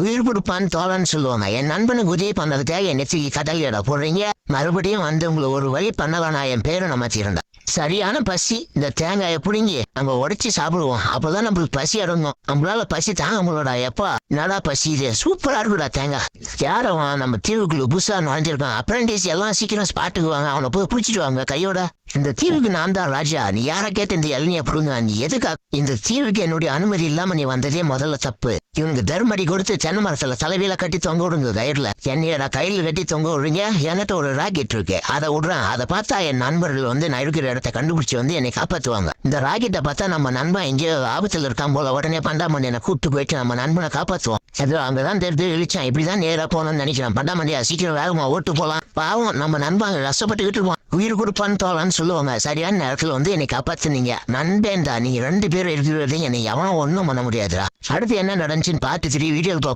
உயிர் கொடுப்பான் தோழன்னு சொல்லுவாங்க என் நண்பனுக்கு உதவி பண்ணதுக்காக என் நெத்திக்கு கடலிட போடுறீங்க. மறுபடியும் வந்து உங்களை ஒரு வழி பண்ணவனா என் பேரை நம்ம தீரண்டா சரியான பசி. இந்த தேங்காயை பிடுங்கி நம்ம உடைச்சி சாப்பிடுவோம். அப்பதான் நம்மளுக்கு பசி அடங்கும். நம்மளால பசி தாங்க நம்மளோட எப்பா. நல்லா பசி இது? சூப்பரா இருக்குடா தேங்காய். யாரவன் நம்ம தீவுக்குள்ள புதுசா நுழைஞ்சிருக்கான். அப்ரண்டிஸ் எல்லாம் சீக்கிரம் ஸ்பாட்டுக்கு வாங்க. அவனை போய் பிடிச்சிட்டு வாங்க கையோட. இந்த தீவுக்கு நான் தான் ராஜா. நீ யாரை கேட்டு இந்த இளநிய புடுங்க நீ எதுக்கா இந்த தீவுக்கு என்னுடைய அனுமதி இல்லாம நீ வந்ததே முதல்ல தப்பு. இவனுக்கு தர்மடி கொடுத்து தென்னை மரத்துல தலைவியில கட்டி தொங்க விடுங்க கயிறுல. என்னைய கையில கட்டி தொங்க விடுங்க என்கிட்ட ஒரு ராக்கெட் இருக்கு? அதை விடுறேன். அதை பார்த்தா என் நண்பர்கள் வந்து நான் இருக்கிற இடத்த கண்டுபிடிச்சு வந்து என்னை காப்பாத்துவாங்க. இந்த ராக்கெட்டை பார்த்தா நம்ம நண்பன் எங்கேயோ ஆபத்துல இருக்கான் போல. உடனே பண்டாமண்டி என்னை கூப்பிட்டு போயிட்டு நம்ம நண்பனை காப்பாத்துவோம். அது அங்கதான் தெரிஞ்சு இழிச்சான். இப்படிதான் நேரா போகணும்னு நினைக்கிறேன். பண்டாமண்டியா சீக்கிரம் வேகமா ஓட்டு போலாம். பாவம் நம்ம நண்பன் கஷ்டப்பட்டுக்கிட்டு இருப்பான். உயிர் கொடுப்பான்னு தோலான்னு சொல்லுவாங்க. சரியான நேரத்துல வந்து என்னை காப்பாத்துனீங்க. நண்பேன்டா நீங்க ரெண்டு பேரும் இருக்கிறது என்னை எவனும் ஒன்றும் பண்ண முடியாதுடா. அடுத்து என்ன நடந்துச்சுன்னு பார்த்து சரி வீடியோ